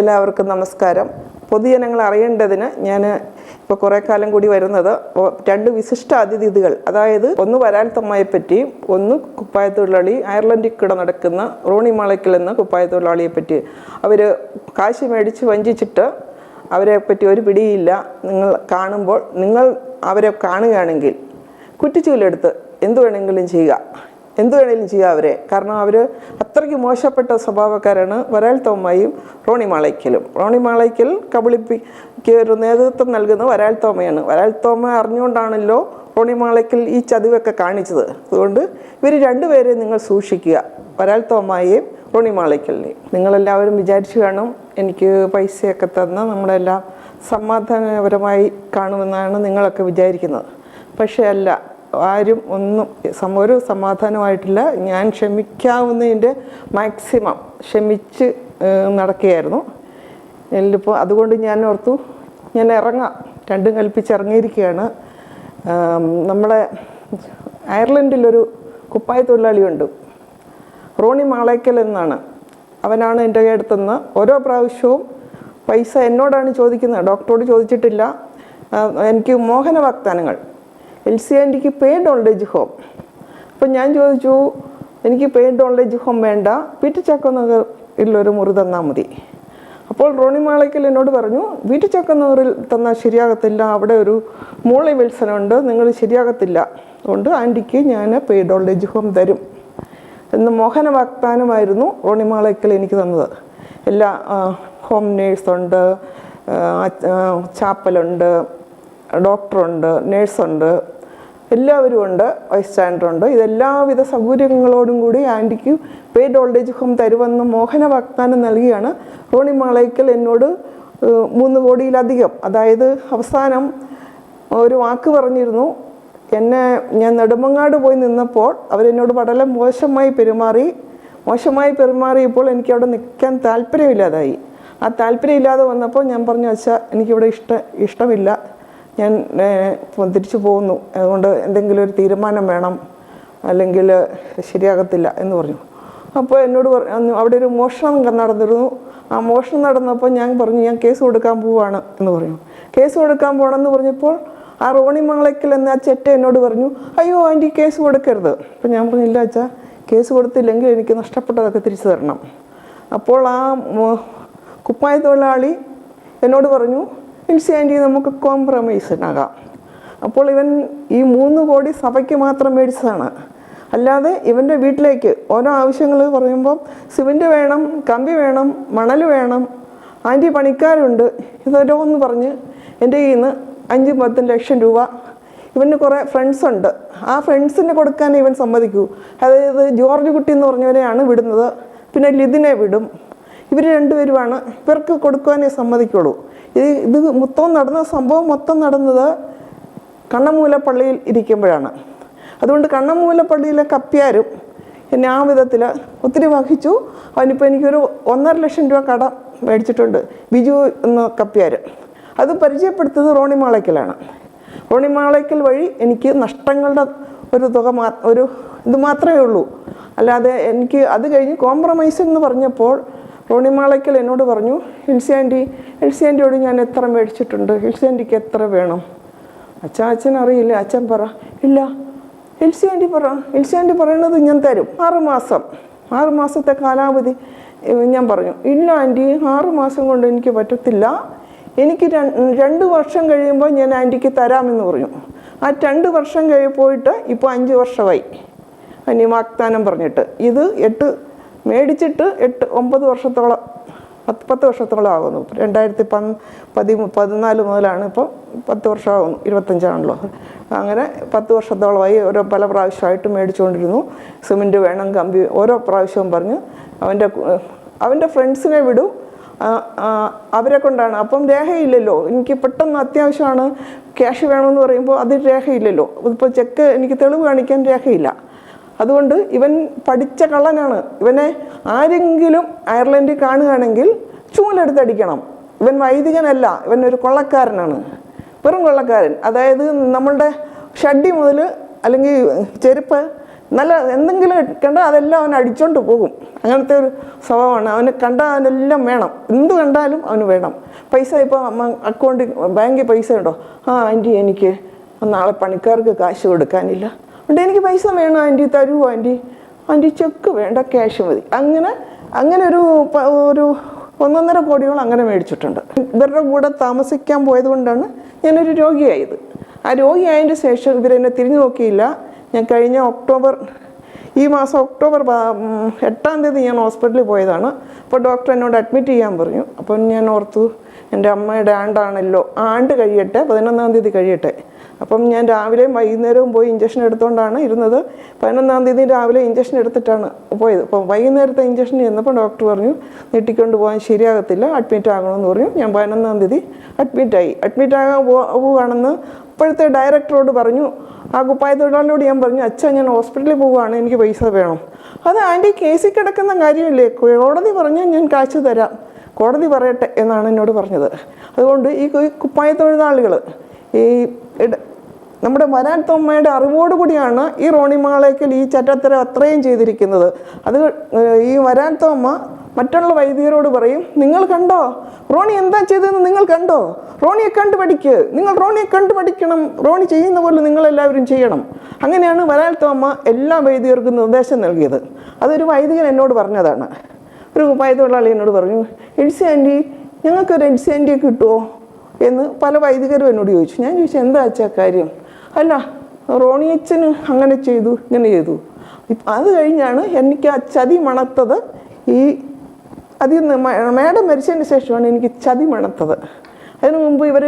എല്ലാവർക്കും നമസ്കാരം. പൊതുജനങ്ങൾ അറിയേണ്ടതിന് ഞാൻ ഇപ്പോൾ കുറേ കാലം കൂടി വരുന്നത് രണ്ട് വിശിഷ്ട അതിഥികൾ. അതായത് ഒന്ന് വരാൽത്തമ്മയെ പറ്റിയും ഒന്ന് കുപ്പായ തൊഴിലാളി അയർലൻഡിൽ കിട നടക്കുന്ന റോണി മാളയ്ക്കൽ എന്ന കുപ്പായ തൊഴിലാളിയെ പറ്റി. അവർ കാശ് മേടിച്ച് വഞ്ചിച്ചിട്ട് അവരെ പറ്റി ഒരു പിടിയില്ല. നിങ്ങൾ കാണുമ്പോൾ നിങ്ങൾ അവരെ കാണുകയാണെങ്കിൽ കുറ്റിച്ചൂലെടുത്ത് എന്ത് വേണമെങ്കിലും ചെയ്യുക. എന്ത് വേണേലും ചെയ്യാം അവരെ. കാരണം അവർ അത്രയ്ക്ക് മോശപ്പെട്ട സ്വഭാവക്കാരാണ് വരാൽ തോമയും റോണി മാളയ്ക്കലും. റോണി മാളയ്ക്കൽ കബളിപ്പിക്ക് ഒരു നേതൃത്വം നൽകുന്ന വരാൽ തോമയാണ്. വരാൽ തോമ അറിഞ്ഞുകൊണ്ടാണല്ലോ റോണി മാളയ്ക്കൽ ഈ ചതിവൊക്കെ കാണിച്ചത്. അതുകൊണ്ട് ഇവർ രണ്ടുപേരെയും നിങ്ങൾ സൂക്ഷിക്കുക. വരാൽ തോമയെയും റോണി മാളയ്ക്കലിനെയും. നിങ്ങളെല്ലാവരും വിചാരിച്ചു കാണും എനിക്ക് പൈസയൊക്കെ തന്ന് നമ്മളെല്ലാം സമാധാനപരമായി കാണുമെന്നാണ് നിങ്ങളൊക്കെ വിചാരിക്കുന്നത്. പക്ഷേ അല്ല ആരും ഒന്നും ഒരു സമാധാനമായിട്ടില്ല. ഞാൻ ക്ഷമിക്കാവുന്നതിന്റെ മാക്സിമം ക്ഷമിച്ച് നടക്കുകയായിരുന്നു. എന്നിട്ടിപ്പോൾ അതുകൊണ്ട് ഞാൻ ഓർത്തു ഞാൻ ഇറങ്ങാം. രണ്ടും കൽപ്പിച്ച് ഇറങ്ങിയിരിക്കുകയാണ് നമ്മളെ അയർലൻഡിലൊരു കുപ്പായ തൊഴിലാളിയുണ്ട്. റോണി മാളേക്കൽ എന്നാണ്. അവനാണ് എന്റെ അടുത്തുനിന്ന് ഓരോ പ്രാവശ്യവും പൈസ എന്നോടാണ് ചോദിക്കുന്നത്. ഡോക്ടറോട് ചോദിച്ചിട്ടില്ല. എനിക്ക് മോഹന വാഗ്ദാനങ്ങൾ എൽ സി ആന്റിക്ക് പെയ്ഡ് ഓൾഡേജ് ഹോം അപ്പം ഞാൻ ചോദിച്ചു എനിക്ക് പെയ്ഡ് ഓൾഡേജ് ഹോം വേണ്ട പീറ്റർ ചാക്കോ നഗറിലൊരു മുറി തന്നാൽ മതി. അപ്പോൾ റോണി മാളയ്ക്കൽ എന്നോട് പറഞ്ഞു വീട്ടു നഗറിൽ തന്നാൽ ശരിയാകത്തില്ല അവിടെ ഒരു മൂളി വിൽസനുണ്ട് നിങ്ങൾ ശരിയാകത്തില്ല. അതുകൊണ്ട് ആന്റിക്ക് ഞാൻ പെയ്ഡ് ഓൾഡേജ് ഹോം തരും. എന്ന് മോഹന വാഗ്ദാനമായിരുന്നു റോണി മാളയ്ക്കൽ എനിക്ക് തന്നത്. എല്ലാ ഹോം നേഴ്സുണ്ട് ചാപ്പലുണ്ട് ഡോക്ടറുണ്ട് നേഴ്സുണ്ട് എല്ലാവരും ഉണ്ട് വൈസ് ഉണ്ട്. ഇതെല്ലാവിധ സൗകര്യങ്ങളോടും കൂടി ആന്റിക്ക് പെയ്ഡ് ഓൾഡേജ് ഹോം തരുമെന്ന് മോഹന വാഗ്ദാനം നൽകിയാണ്. റോണി മാളയ്ക്കൽ എന്നോട് മൂന്ന് കോടിയിലധികം അതായത് അവസാനം ഒരു വാക്ക് പറഞ്ഞിരുന്നു. എന്നെ ഞാൻ നെടുമങ്ങാട് പോയി നിന്നപ്പോൾ അവരെന്നോട് വളരെ മോശമായി പെരുമാറി മോശമായി പെരുമാറിയപ്പോൾ എനിക്ക് അവിടെ നിൽക്കാൻ താല്പര്യമില്ലാതായി. ആ താല്പര്യമില്ലാതെ വന്നപ്പോൾ ഞാൻ പറഞ്ഞു വെച്ചാൽ എനിക്കിവിടെ ഇഷ്ട ഇഷ്ടമില്ല. ഞാൻ തിരിച്ചു പോകുന്നു. അതുകൊണ്ട് എന്തെങ്കിലും ഒരു തീരുമാനം വേണം അല്ലെങ്കിൽ ശരിയാകത്തില്ല എന്ന് പറഞ്ഞു. അപ്പോൾ എന്നോട് പറഞ്ഞു അവിടെ ഒരു മോഷണം നടന്നിരുന്നു. ആ മോഷണം നടന്നപ്പോൾ ഞാൻ പറഞ്ഞു ഞാൻ കേസ് കൊടുക്കാൻ പോവാണ് എന്ന് പറഞ്ഞു. കേസ് കൊടുക്കാൻ പോകണമെന്ന് പറഞ്ഞപ്പോൾ ആ റോണി മംഗളയ്ക്കൽ എന്ന ആ ചെറ്റ എന്നോട് പറഞ്ഞു അയ്യോ ആന്റി കേസ് കൊടുക്കരുത്. അപ്പം ഞാൻ പറഞ്ഞില്ല അച്ഛാ കേസ് കൊടുത്തില്ലെങ്കിൽ എനിക്ക് നഷ്ടപ്പെട്ടതൊക്കെ തിരിച്ചു തരണം. അപ്പോൾ ആ കുപ്പായ തൊഴിലാളി എന്നോട് പറഞ്ഞു എൽസി ആന്റി നമുക്ക് കോംപ്രമൈസിനാകാം. അപ്പോൾ ഇവൻ ഈ മൂന്ന് കോടി സഭയ്ക്ക് മാത്രം മേടിച്ചതാണ്. അല്ലാതെ ഇവന്റെ വീട്ടിലേക്ക് ഓരോ ആവശ്യങ്ങൾ പറയുമ്പോൾ സിമെന്റ് വേണം കമ്പി വേണം മണൽ വേണം ആന്റി പണിക്കാരുണ്ട് ഇതൊരോന്ന് പറഞ്ഞ് എന്റെ കയ്യിൽ നിന്ന് അഞ്ചും പത്തും ലക്ഷം രൂപ. ഇവന് കുറേ ഫ്രണ്ട്സ് ഉണ്ട്. ആ ഫ്രണ്ട്സിന് കൊടുക്കാൻ ഇവൻ സമ്മതിക്കൂ. അതായത് ജോർജ് കുട്ടി എന്ന് പറഞ്ഞവരെയാണ് വിടുന്നത്. പിന്നെ ലിതിനെ വിടും. ഇവർ രണ്ടുപേരുമാണ്. ഇവർക്ക് കൊടുക്കുവാനേ സമ്മതിക്കുള്ളൂ. ഇത് ഇത് മൊത്തം നടന്ന സംഭവം മൊത്തം നടന്നത് കണ്ണമൂലപ്പള്ളിയിൽ ഇരിക്കുമ്പോഴാണ്. അതുകൊണ്ട് കണ്ണമൂലപ്പള്ളിയിലെ കപ്പ്യാരും എന്നെ ആ വിധത്തിൽ ഒത്തിരി വഹിച്ചു. അവനിപ്പോൾ എനിക്കൊരു ഒന്നര ലക്ഷം രൂപ കടം മേടിച്ചിട്ടുണ്ട് ബിജു എന്ന കപ്പ്യാർ അത് പരിചയപ്പെടുത്തത് റോണി മാളയ്ക്കലാണ് റോണി മാളയ്ക്കൽ വഴി എനിക്ക് നഷ്ടങ്ങളുടെ ഒരു തുക മാ ഒരു ഇത് മാത്രമേ ഉള്ളൂ. അല്ലാതെ എനിക്ക് അത് കഴിഞ്ഞ് കോംപ്രമൈസ് എന്ന് പറഞ്ഞപ്പോൾ റോണി മാളയ്ക്കൽ എന്നോട് പറഞ്ഞു എൽസി ആന്റി ഞാൻ എത്ര മേടിച്ചിട്ടുണ്ട്? എൽസി എത്ര വേണം? അച്ഛൻ അച്ഛൻ അറിയില്ല. അച്ഛൻ പറ. ഇല്ല. എൽസി പറ. എൽസി പറയണത് ഞാൻ തരും. ആറുമാസം ആറുമാസത്തെ ആറ് മാസത്തെ കാലാവധി. ഞാൻ പറഞ്ഞു. ഇല്ല ആന്റി ആറുമാസം കൊണ്ട് എനിക്ക് പറ്റത്തില്ല. എനിക്ക് രണ്ട് വർഷം കഴിയുമ്പോൾ ഞാൻ ആന്റിക്ക് തരാമെന്ന് പറഞ്ഞു. ആ രണ്ട് വർഷം കഴി പോയിട്ട് ഇപ്പോൾ അഞ്ച് വർഷമായി. അനി വാഗ്ദാനം പറഞ്ഞിട്ട്. ഇത് എട്ട് മേടിച്ചിട്ട് എട്ട് ഒമ്പത് വർഷത്തോളം പത്ത് പത്ത് വർഷത്തോളം ആകുന്നു രണ്ടായിരത്തി പന് പതി പതിനാല് മുതലാണ് ഇപ്പം പത്ത് വർഷമാകുന്നു ഇരുപത്തഞ്ചാണല്ലോ. അങ്ങനെ പത്ത് വർഷത്തോളമായി ഓരോ പല പ്രാവശ്യമായിട്ട് മേടിച്ചുകൊണ്ടിരുന്നു. സിമെന്റ് വേണം കമ്പി ഓരോ പ്രാവശ്യവും പറഞ്ഞ് അവന്റെ അവന്റെ ഫ്രണ്ട്സിനെ വിടും. അവരെ കൊണ്ടാണ്. അപ്പം രേഖയില്ലല്ലോ. എനിക്ക് പെട്ടെന്ന് അത്യാവശ്യമാണ്. ക്യാഷ് വേണമെന്ന് പറയുമ്പോൾ അതിൽ രേഖയില്ലല്ലോ. ഇപ്പോൾ ചെക്ക് എനിക്ക് തെളിവ് കാണിക്കാൻ രേഖയില്ല. അതുകൊണ്ട് ഇവൻ പഠിച്ച കള്ളനാണ്. ഇവനെ ആരെങ്കിലും അയർലൻഡിൽ കാണുകയാണെങ്കിൽ ചൂലെടുത്തടിക്കണം ഇവൻ വൈദികനല്ല ഇവൻ ഒരു കൊള്ളക്കാരനാണ്. വെറും കൊള്ളക്കാരൻ. അതായത് നമ്മളുടെ ഷഡ്ഡി മുതൽ അല്ലെങ്കിൽ ചെരുപ്പ് നല്ല എന്തെങ്കിലും കണ്ടാൽ അതെല്ലാം അവൻ അടിച്ചോണ്ട് പോകും. അങ്ങനത്തെ ഒരു സ്വഭാവമാണ്. അവന് കണ്ടാൽ അവനെല്ലാം വേണം. എന്ത് കണ്ടാലും അവന് വേണം. പൈസ ഇപ്പോൾ അക്കൗണ്ടിൽ ബാങ്കിൽ പൈസ ഉണ്ടോ? ആ ആന്റി എനിക്ക് നാളെ പണിക്കാർക്ക് കാശ് കൊടുക്കാനില്ല. അതുകൊണ്ട് എനിക്ക് പൈസ വേണം ആന്റി തരൂ ആന്റി. ആന്റി ചെക്ക് വേണ്ട ക്യാഷ് മതി. അങ്ങനെ അങ്ങനെ ഒരു ഒരു ഒന്നൊന്നര കോടിയോളം അങ്ങനെ മേടിച്ചിട്ടുണ്ട്. ഇവരുടെ കൂടെ താമസിക്കാൻ പോയത് കൊണ്ടാണ് ഞാനൊരു രോഗിയായത്. ആ രോഗിയായതിന്റെ ശേഷം ഇവരെന്നെ തിരിഞ്ഞു നോക്കിയില്ല. ഞാൻ കഴിഞ്ഞ ഒക്ടോബർ ഈ മാസം ഒക്ടോബർ എട്ടാം തീയതി ഞാൻ ഹോസ്പിറ്റലിൽ പോയതാണ്. അപ്പോൾ ഡോക്ടർ എന്നോട് അഡ്മിറ്റ് ചെയ്യാൻ പറഞ്ഞു. അപ്പം ഞാൻ ഓർത്തു എന്റെ അമ്മയുടെ ആണ്ടാണല്ലോ. ആണ്ട് കഴിയട്ടെ പതിനൊന്നാം തീയതി കഴിയട്ടെ. അപ്പം ഞാൻ രാവിലെയും വൈകുന്നേരവും പോയി ഇഞ്ചക്ഷൻ എടുത്തുകൊണ്ടാണ് ഇരുന്നത്. പതിനൊന്നാം തീയതി രാവിലെ ഇഞ്ചക്ഷൻ എടുത്തിട്ടാണ് പോയത്. അപ്പം വൈകുന്നേരത്തെ ഇഞ്ചക്ഷൻ ചെന്നപ്പോൾ ഡോക്ടർ പറഞ്ഞു നീട്ടിക്കൊണ്ട് പോകാൻ ശരിയാകത്തില്ല അഡ്മിറ്റ് ആകണമെന്ന് പറഞ്ഞു. ഞാൻ പതിനൊന്നാം തീയതി അഡ്മിറ്റായി അഡ്മിറ്റ് ആകാൻ പോവുകയാണെന്ന് അപ്പോഴത്തെ ഡയറക്ടറോട് പറഞ്ഞു. ആ കുപ്പായ തൊഴിലാളിയോട് ഞാൻ പറഞ്ഞു അച്ഛൻ ഞാൻ ഹോസ്പിറ്റലിൽ പോവുകയാണ് എനിക്ക് പൈസ വേണം. അത് ആന്റി കേസിൽ കിടക്കുന്ന കാര്യമില്ലേ? കോടതി പറഞ്ഞാൽ ഞാൻ കാശ് തരാം. കോടതി പറയട്ടെ എന്നാണ് എന്നോട് പറഞ്ഞത്. അതുകൊണ്ട് ഈ കുപ്പായ തൊഴിലാളികൾ ഈ നമ്മുടെ വരാൻത്തമ്മയുടെ അറിവോടുകൂടിയാണ് ഈ റോണി മാളേക്കൽ ഈ ചറ്റത്തരം അത്രയും ചെയ്തിരിക്കുന്നത്. അത് ഈ ഈ തോമ്മ മറ്റുള്ള വൈദികരോട് പറയും നിങ്ങൾ കണ്ടോ? റോണി എന്താ ചെയ്തതെന്ന് നിങ്ങൾ കണ്ടോ? റോണിയെ കണ്ടു പഠിക്ക് നിങ്ങൾ റോണിയെ കണ്ടു പഠിക്കണം റോണി ചെയ്യുന്ന പോലെ നിങ്ങളെല്ലാവരും ചെയ്യണം. അങ്ങനെയാണ് വരാൽ തോമ എല്ലാ വൈദികർക്കും നിർദ്ദേശം നൽകിയത്. അതൊരു വൈദികൻ എന്നോട് പറഞ്ഞതാണ്. ഒരു കുപ്പായ തൊഴിലാളി എന്നോട് പറഞ്ഞു എഡ്സി ആന്റി ഞങ്ങൾക്കൊരു എഡ്സി ആന്റിയെ കിട്ടുമോ എന്ന് പല വൈദികരും എന്നോട് ചോദിച്ചു. ഞാൻ ചോദിച്ചു എന്താ അച്ഛാ കാര്യം? അല്ല റോണിയച്ഛന് അങ്ങനെ ചെയ്തു ഇങ്ങനെ ചെയ്തു. അത് കഴിഞ്ഞാണ് എനിക്ക് ആ ചതി മണത്തത് ഈ അതിൽ നിന്ന് മേഡം മരിച്ചതിന് ശേഷമാണ് എനിക്ക് ചതി മണത്തത്. അതിനു മുമ്പ് ഇവർ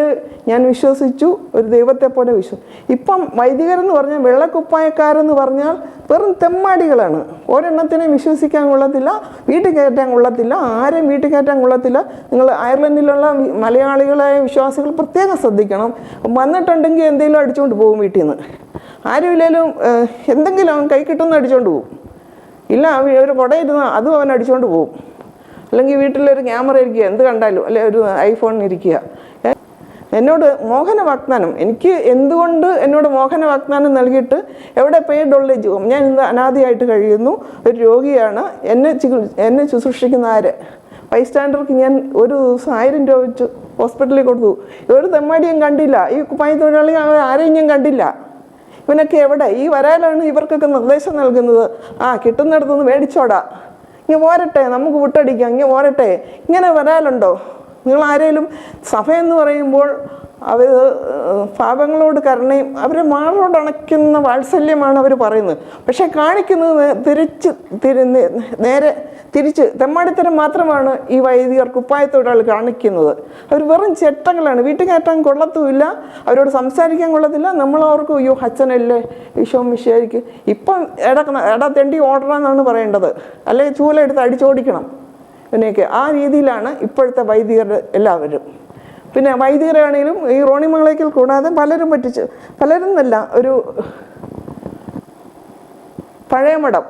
ഞാൻ വിശ്വസിച്ചു ഒരു ദൈവത്തെ പോലെ വിശ്വ ഇപ്പം വൈദികരെന്ന് പറഞ്ഞാൽ വെള്ളക്കുപ്പായക്കാരെന്ന് പറഞ്ഞാൽ വെറും തെമ്മാടികളാണ്. ഒരെണ്ണത്തിനെയും വിശ്വസിക്കാൻ കൊള്ളത്തില്ല വീട്ടിൽ കയറ്റാൻ കൊള്ളത്തില്ല ആരെയും വീട്ടിൽ കയറ്റാൻ കൊള്ളത്തില്ല. നിങ്ങൾ അയർലൻഡിലുള്ള മലയാളികളായ വിശ്വാസികൾ പ്രത്യേകം ശ്രദ്ധിക്കണം. വന്നിട്ടുണ്ടെങ്കിൽ എന്തെങ്കിലും അടിച്ചുകൊണ്ട് പോകും വീട്ടിൽ നിന്ന്. ആരുമില്ലേലും എന്തെങ്കിലും അവൻ കൈ കിട്ടുന്ന അടിച്ചുകൊണ്ട് പോകും. ഇല്ല അവർ കുടയിരുന്ന അതും അവൻ അടിച്ചുകൊണ്ട് പോകും. അല്ലെങ്കിൽ വീട്ടിലൊരു ക്യാമറ ഇരിക്കുക എന്ത് കണ്ടാലും അല്ലെ ഒരു ഐഫോൺ ഇരിക്കുക. എന്നോട് മോഹന വാഗ്ദാനം. എനിക്ക് എന്തുകൊണ്ട് എന്നോട് മോഹന വാഗ്ദാനം നൽകിയിട്ട് എവിടെ പെയ്ഡുള്ള ഞാൻ ഇന്ന് അനാഥയായിട്ട് കഴിയുന്നു ഒരു രോഗിയാണ് എന്നെ ചികി- എന്നെ ശുശ്രൂഷിക്കുന്ന ആര്? ബൈസ്റ്റാൻഡർക്ക് ഞാൻ ഒരു ദിവസം ആയിരം രൂപ വെച്ച് ഹോസ്പിറ്റലിൽ കൊടുത്തു. ഒരു തെമ്മാടിയും കണ്ടില്ല. ഈ കുപ്പായ തൊഴിലാളി ആരെയും ഞാൻ കണ്ടില്ല. ഇവനൊക്കെ എവിടെ? ഈ വരാലാണ് ഇവർക്കൊക്കെ നിർദ്ദേശം നൽകുന്നത്. ആ കിട്ടുന്നിടത്തുനിന്ന് മേടിച്ചോടാ. ഇങ്ങനെ പോരട്ടെ നമുക്ക് വിട്ടടിക്കാം ഇങ്ങനെ പോരട്ടെ. ഇങ്ങനെ വരാലുണ്ടോ? നിങ്ങൾ ആരേലും സഭയെന്ന് പറയുമ്പോൾ അവർ പാപങ്ങളോട് കരുണയും അവരെ മാറോട് അണയ്ക്കുന്ന വാത്സല്യമാണ് അവർ പറയുന്നത്. പക്ഷേ കാണിക്കുന്നത് തിരിച്ച് തിരി നേരെ തിരിച്ച് തെമ്മാടിത്തരം മാത്രമാണ് ഈ വൈദികർ കുപ്പായ തൊഴിലാളി കാണിക്കുന്നത്. അവർ വെറും ചെട്ടങ്ങളാണ്. വീട്ടിൽ കയറ്റാൻ കൊള്ളത്തുമില്ല. അവരോട് സംസാരിക്കാൻ കൊള്ളത്തില്ല. നമ്മൾ അവർക്ക് അയ്യോ അച്ഛനല്ലേ? ഈശോ മിശേരിക്ക് ഇപ്പം ഇടക്കണം എടാ തെണ്ടി ഓടണമെന്നാണ് പറയേണ്ടത്. അല്ലെങ്കിൽ ചൂലെടുത്ത് അടിച്ചോടിക്കണം. ഇതിനെയൊക്കെ ആ രീതിയിലാണ് ഇപ്പോഴത്തെ വൈദികർ എല്ലാവരും. പിന്നെ വൈദികരാണെങ്കിലും ഈ റോണി മകളേക്കൽ കൂടാതെ പലരും പറ്റിച്ച് പലരും എന്നല്ല ഒരു പഴയ മഠം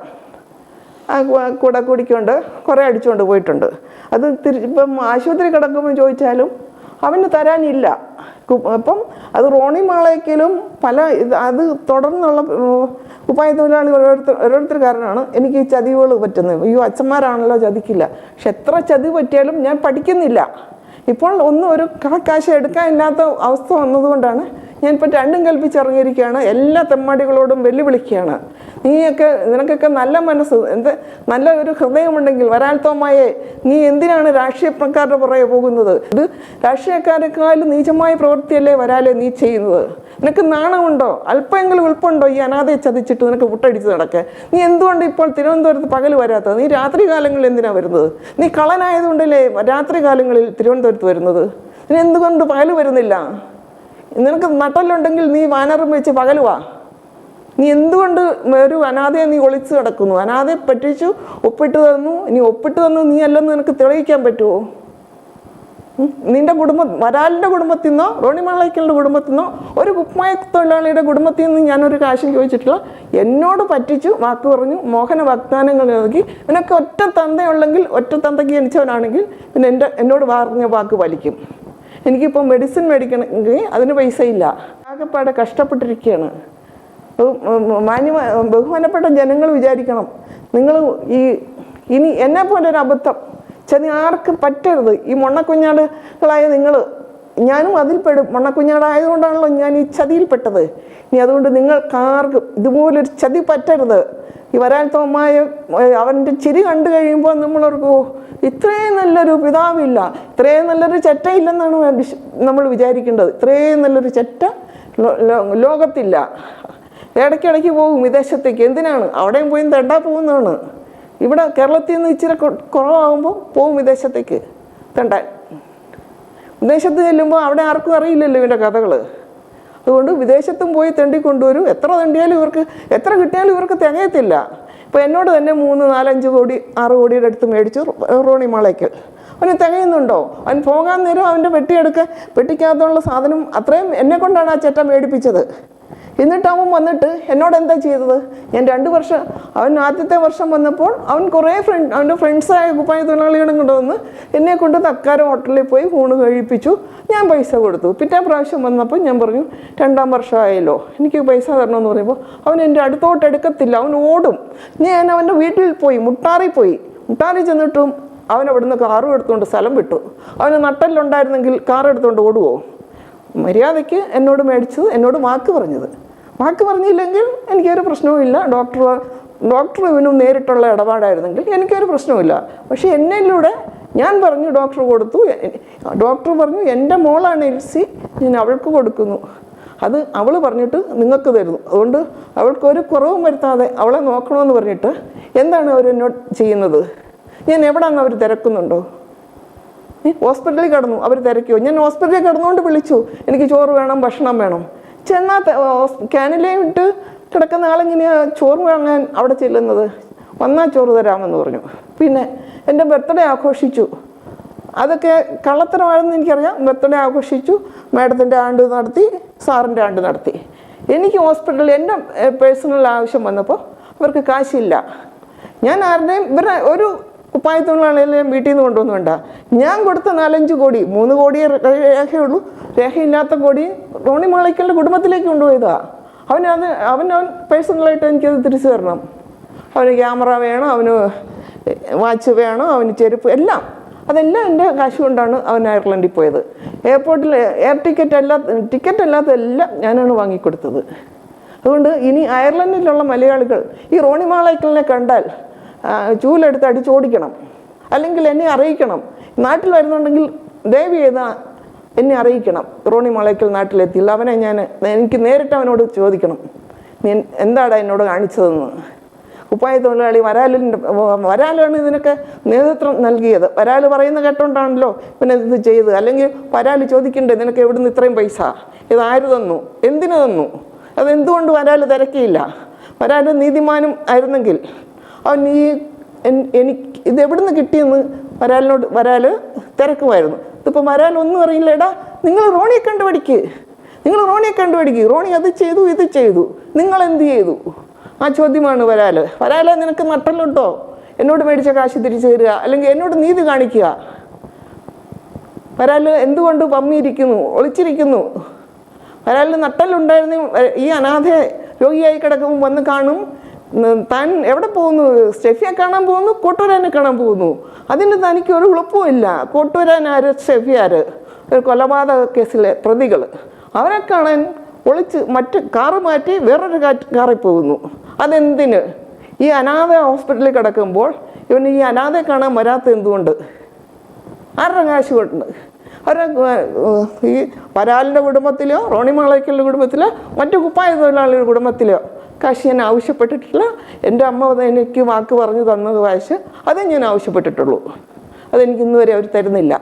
കൂടെ കൂടിക്കൊണ്ട് കുറേ അടിച്ചുകൊണ്ട് പോയിട്ടുണ്ട്. അത് തിരി ഇപ്പം ആശുപത്രി കിടക്കുമ്പോൾ ചോദിച്ചാലും അവന് തരാനില്ല. അപ്പം അത് റോണി മാളയ്ക്കലും പല ഇത് അത് തുടർന്നുള്ള ഉപായ തൊഴിലാളി ഓരോരുത്തർ ഓരോരുത്തർ കാരണമാണ് എനിക്ക് ഈ ചതിവുകൾ പറ്റുന്നത്. അയ്യോ അച്ഛന്മാരാണല്ലോ ചതിക്കില്ല. പക്ഷെ എത്ര ചതി പറ്റിയാലും ഞാൻ പഠിക്കുന്നില്ല. ഇപ്പോൾ ഒന്നും ഒരു കാശ് എടുക്കാനില്ലാത്ത അവസ്ഥ വന്നതുകൊണ്ടാണ് ഞാൻ ഇപ്പം രണ്ടും കൽപ്പിച്ചിറങ്ങിയിരിക്കുകയാണ്. എല്ലാ തെമ്മാടികളോടും വെല്ലുവിളിക്കുകയാണ്. നീയൊക്കെ നിനക്കൊക്കെ നല്ല മനസ്സ് എന്ത് നല്ല ഒരു ഹൃദയമുണ്ടെങ്കിൽ വരാൽത്തോമായെ നീ എന്തിനാണ് രാഷ്ട്രീയക്കാരുടെ പുറകെ പോകുന്നത്? ഇത് രാഷ്ട്രീയക്കാരെക്കാളും നീചമായ പ്രവൃത്തിയല്ലേ വരാലേ നീ ചെയ്യുന്നത്? നിനക്ക് നാണമുണ്ടോ? അല്പമെങ്കിലും ഉൾപ്പുണ്ടോ? ഈ അനാഥയെ ചതിച്ചിട്ട് നിനക്ക് വിട്ടടിച്ച് നടക്കുക നീ എന്തുകൊണ്ട് ഇപ്പോൾ തിരുവനന്തപുരത്ത് പകൽ വരാത്തത്? നീ രാത്രി കാലങ്ങളിൽ എന്തിനാ വരുന്നത്? നീ കളനായതുകൊണ്ടല്ലേ രാത്രി കാലങ്ങളിൽ തിരുവനന്തപുരത്ത് വരുന്നത്? നീ എന്തുകൊണ്ട് പകൽ വരുന്നില്ല? നിനക്ക് നട്ടലുണ്ടെങ്കിൽ നീ വാനറും വെച്ച് പകലുവാ. നീ എന്തുകൊണ്ട് ഒരു അനാഥയെ നീ ഒളിച്ചു കിടക്കുന്നു അനാഥയെ പറ്റിച്ചു ഒപ്പിട്ട് തന്നു നീ ഒപ്പിട്ട് തന്നു നീ അല്ലെന്ന് നിനക്ക് തെളിയിക്കാൻ പറ്റുമോ നിന്റെ കുടുംബം വരാലിന്റെ കുടുംബത്തിൽ നിന്നോ റോണി മാളയ്ക്കലിന്റെ കുടുംബത്തിൽ നിന്നോ ഒരു കുപ്പായ തൊഴിലാളിയുടെ കുടുംബത്തിൽ നിന്ന് ഞാനൊരു കാശും ചോദിച്ചിട്ടില്ല. എന്നോട് പറ്റിച്ചു വാക്ക് പറഞ്ഞു മോഹന വാഗ്ദാനങ്ങൾ നൽകി. നിനക്ക് ഒറ്റ തന്തയുള്ളെങ്കിൽ ഒറ്റ തന്തയ്ക്ക് ജനിച്ചവനാണെങ്കിൽ പിന്നെ എന്റെ എന്നോട് പറഞ്ഞ വാക്ക് പാലിക്കും. എനിക്കിപ്പോൾ മെഡിസിൻ മേടിക്കണമെങ്കിൽ അതിന് പൈസ ഇല്ല ആകെപ്പാടെ കഷ്ടപ്പെട്ടിരിക്കുകയാണ് മാന്യ ബഹുമാനപ്പെട്ട ജനങ്ങൾ വിചാരിക്കണം. നിങ്ങൾ ഈ ഇനി എന്നെ പോലെ ഒരു അബദ്ധം ചെന്ന് ആർക്ക് പറ്റരുത്. ഈ മൊണ്ണക്കുഞ്ഞാടുകളായ നിങ്ങൾ ഞാനും അതിൽപ്പെടും. പെടും മൊണ്ണക്കുഞ്ഞാടായതുകൊണ്ടാണല്ലോ ഞാൻ ഈ ചതിയിൽപ്പെട്ടത്. ഇനി അതുകൊണ്ട് നിങ്ങൾക്കാർക്കും ഇതുപോലൊരു ചതി പറ്റരുത്. ഈ വരാൻ തോമായ അവന്റെ ചിരി കണ്ടു കഴിയുമ്പോൾ നമ്മളവർക്ക് "ഓ, ഇത്രയും നല്ലൊരു പിതാവില്ല ഇത്രയും നല്ലൊരു ചെറ്റയില്ലെന്നാണ് നമ്മൾ വിചാരിക്കേണ്ടത്. ഇത്രയും നല്ലൊരു ചെറ്റ ലോകത്തില്ല. ഇടയ്ക്കിടയ്ക്ക് പോകും വിദേശത്തേക്ക് എന്തിനാണ്? അവിടെയും പോയി തെണ്ടാ പോകുന്നതാണ്. ഇവിടെ കേരളത്തിൽ നിന്ന് ഇച്ചിരി കുറവാകുമ്പോൾ പോവും വിദേശത്തേക്ക് തെണ്ടാൻ വിദേശത്ത് ചെല്ലുമ്പോൾ അവിടെ ആർക്കും അറിയില്ലല്ലോ ഇവന്റെ കഥകൾ അതുകൊണ്ട് വിദേശത്തും പോയി തെണ്ടി കൊണ്ടുവരും എത്ര തെണ്ടിയാലും ഇവർക്ക് എത്ര കിട്ടിയാലും ഇവർക്ക് തികയത്തില്ല. ഇപ്പോൾ എന്നോട് തന്നെ മൂന്ന് നാലഞ്ച് കോടി ആറ് കോടിയുടെ അടുത്ത് മേടിച്ചു റോണി മാളയ്ക്ക് അവന് തികയുന്നുണ്ടോ? അവൻ പോകാൻ നേരം അവന്റെ പെട്ടിയെടുക്കാൻ പെട്ടിക്കകത്തുള്ള സാധനം അത്രയും എന്നെ കൊണ്ടാണ് ആ ചേട്ടൻ മേടിപ്പിച്ചത്. എന്നിട്ട് അവൻ വന്നിട്ട് എന്നോട് എന്താ ചെയ്തത്? ഞാൻ രണ്ട് വർഷം അവൻ ആദ്യത്തെ വർഷം വന്നപ്പോൾ അവൻ കുറേ ഫ്രണ്ട് അവന്റെ ഫ്രണ്ട്സായ കുപ്പായ തൊഴിലാളികളും കൊണ്ടുവന്ന് എന്നെ കൊണ്ട് തക്കാരം ഹോട്ടലിൽ പോയി ഊണ് കഴിപ്പിച്ചു. ഞാൻ പൈസ കൊടുത്തു. പിറ്റേ പ്രാവശ്യം വന്നപ്പോൾ ഞാൻ പറഞ്ഞു രണ്ടാം വർഷമായല്ലോ. എനിക്ക് പൈസ തരണമെന്ന് പറയുമ്പോൾ അവൻ എന്റെ അടുത്തോട്ട് എടുക്കത്തില്ല. അവൻ ഓടും. ഞാൻ അവന്റെ വീട്ടിൽ പോയി മുട്ടാറി പോയി. മുട്ടാറി ചെന്നിട്ടും അവൻ അവിടുന്ന് കാറും എടുത്തുകൊണ്ട് സ്ഥലം വിട്ടു. അവന് നട്ടലുണ്ടായിരുന്നെങ്കിൽ കാർ എടുത്തുകൊണ്ട് ഓടുവോ? മര്യാദയ്ക്ക് എന്നോട് മേടിച്ചത് എന്നോട് വാക്ക് പറഞ്ഞത്. വാക്ക് പറഞ്ഞില്ലെങ്കിൽ എനിക്കൊരു പ്രശ്നവുമില്ല ഡോക്ടർ ഡോക്ടർ ഇവനും നേരിട്ടുള്ള ഇടപാടായിരുന്നെങ്കിൽ എനിക്കൊരു പ്രശ്നവുമില്ല പക്ഷേ എന്നിലൂടെ ഞാൻ പറഞ്ഞു ഡോക്ടർ കൊടുത്തു. ഡോക്ടർ പറഞ്ഞു എന്റെ മോളാണ് എൽസി ഞാൻ അവൾക്ക് കൊടുക്കുന്നു. അത് അവൾ പറഞ്ഞിട്ട് നിങ്ങൾക്ക് തരുന്നു. അതുകൊണ്ട് അവൾക്ക് ഒരു കുറവും വരുത്താതെ അവളെ നോക്കണമെന്ന് പറഞ്ഞിട്ട് എന്താണ് അവർ എന്നോട് ചെയ്യുന്നത്? ഞാൻ എവിടെയാണ് അവർ തിരക്കുന്നുണ്ടോ? ഹോസ്പിറ്റലിൽ കിടന്നു. അവർ തിരക്കിയോ? ഞാൻ ഹോസ്പിറ്റലിൽ കിടന്നുകൊണ്ട് വിളിച്ചു. എനിക്ക് ചോറ് വേണം ഭക്ഷണം വേണം. ചെന്നാൽ ക്യാനിലേ ഇട്ട് കിടക്കുന്ന ആളെങ്ങനെയാ ചോറ് വാങ്ങാൻ അവിടെ ചെല്ലുന്നത്? വന്നാൽ ചോറ് തരാമെന്ന് പറഞ്ഞു. പിന്നെ എന്റെ ബർത്ത്ഡേ ആഘോഷിച്ചു. അതൊക്കെ കള്ളത്തരമാണെന്ന് എനിക്കറിയാം. ബർത്ത്ഡേ ആഘോഷിച്ചു. മാഡത്തിന്റെ ആണ്ട് നടത്തി സാറിന്റെ ആണ്ട് നടത്തി. എനിക്ക് ഹോസ്പിറ്റലിൽ എന്റെ പേഴ്സണൽ ആവശ്യം വന്നപ്പോൾ അവർക്ക് കാശില്ല. ഞാൻ ആരുടെയും ഇവരുടെ ഒരു കുപ്പായത്തൊഴിലാളികളെയും വീട്ടിൽ നിന്ന് കൊണ്ടുവന്നു വേണ്ട. ഞാൻ കൊടുത്ത നാലഞ്ച് കോടി മൂന്ന് കോടിയെ രേഖയുള്ളൂ. രേഖയില്ലാത്ത കോടി റോണി മാളിക്കലിന്റെ കുടുംബത്തിലേക്ക് കൊണ്ടുപോയതാ. അവൻ അത് അവൻ അവൻ പേഴ്സണലായിട്ട് എനിക്കത് തിരിച്ചു തരണം. അവന് ക്യാമറ വേണം അവന് വാച്ച് വേണം അവന് ചെരുപ്പ് എല്ലാം. അതെല്ലാം എന്റെ കാശ് കൊണ്ടാണ് അവൻ അയർലൻഡിൽ പോയത്. എയർപോർട്ടിൽ എയർ ടിക്കറ്റ് അല്ലാത്ത ടിക്കറ്റ് അല്ലാത്തതെല്ലാം ഞാനാണ് വാങ്ങിക്കൊടുത്തത്. അതുകൊണ്ട് ഇനി അയർലൻഡിലുള്ള മലയാളികൾ ഈ റോണി മാളേക്കലിനെ കണ്ടാൽ ചൂലെടുത്ത് അടിച്ചോടിക്കണം അല്ലെങ്കിൽ എന്നെ അറിയിക്കണം. നാട്ടിൽ വരുന്നുണ്ടെങ്കിൽ ദേവി ചെയ്ത് എന്നെ അറിയിക്കണം. റോണി മളയ്ക്കൽ നാട്ടിലെത്തിയില്ല. അവനെ ഞാൻ എനിക്ക് നേരിട്ട് അവനോട് ചോദിക്കണം. നീ എന്താടാ എന്നോട് കാണിച്ചതെന്ന്. ഉപ്പായ തൊഴിലാളി വരാലിന്റെ വരാലാണ് ഇതിനൊക്കെ നേതൃത്വം നൽകിയത്. വരാൽ പറയുന്ന കേട്ടോണ്ടാണല്ലോ പിന്നെ ഇത് ചെയ്തത്. അല്ലെങ്കിൽ വരാൽ ചോദിക്കണ്ടേ നിനക്ക് എവിടുന്ന് ഇത്രയും പൈസ? ഇത് ആര് തന്നു? എന്തിനു തന്നു? അതെന്തുകൊണ്ട് വരാൽ തിരക്കിയില്ല? വരാൽ നീതിമാനും ആയിരുന്നെങ്കിൽ അവൻ ഈ എനിക്ക് ഇത് എവിടുന്ന് കിട്ടിയെന്ന് വരാലിനോട് വരാൽ തിരക്കുമായിരുന്നു. ഇതിപ്പോൾ വരാൽ ഒന്നും അറിയില്ല എടാ നിങ്ങൾ റോണിയെ കണ്ടുപിടിക്ക്. നിങ്ങൾ റോണിയെ കണ്ടുപിടിക്ക്. റോണി അത് ചെയ്തു ഇത് ചെയ്തു. നിങ്ങൾ എന്ത് ചെയ്തു? ആ ചോദ്യമാണ് വരാൽ വരാല നിനക്ക് നട്ടല്ലുണ്ടോ എന്നോട് മേടിച്ച കാശ് തിരിച്ചു തരിക. അല്ലെങ്കിൽ എന്നോട് നീതി കാണിക്കുക. വരാൽ എന്തുകൊണ്ട് പമ്മിയിരിക്കുന്നു ഒളിച്ചിരിക്കുന്നു. വരാലിന് നട്ടല്ലുണ്ടായിരുന്നു ഈ അനാഥ രോഗിയായി കിടക്കുമ്പോൾ വന്ന് കാണും. താൻ എവിടെ പോകുന്നു? സ്റ്റെഫിയെ കാണാൻ പോകുന്നു കോട്ടൂരാനെ കാണാൻ പോകുന്നു. അതിന് തനിക്ക് ഒരു എളുപ്പമില്ല കോട്ടൂരാൻ ആര് സ്റ്റെഫി ആര് ഒരു കൊലപാതക കേസിലെ പ്രതികൾ അവരെ കാണാൻ ഒളിച്ച് മറ്റ് കാറ് മാറ്റി വേറൊരു കാറിൽ പോകുന്നു. അതെന്തിന്? ഈ അനാഥ ഹോസ്പിറ്റലിൽ കിടക്കുമ്പോൾ ഇവന് ഈ അനാഥയെ കാണാൻ വരാത്ത എന്തുകൊണ്ട്? ആരുടെ കാശ് കൊണ്ട്? അവരുടെ ഈ പരാലിന്റെ കുടുംബത്തിലോ റോണി കുടുംബത്തിലോ മറ്റു കുപ്പായ തൊഴിലാളിയുടെ കുടുംബത്തിലോ? കാശ് ഞാൻ ആവശ്യപ്പെട്ടിട്ടില്ല. എന്റെ അമ്മ എനിക്ക് വാക്ക് പറഞ്ഞു തന്നത് കാശ്. അതേ ഞാൻ ആവശ്യപ്പെട്ടിട്ടുള്ളൂ. അതെനിക്ക് ഇന്ന് വരെ അവർ തരുന്നില്ല.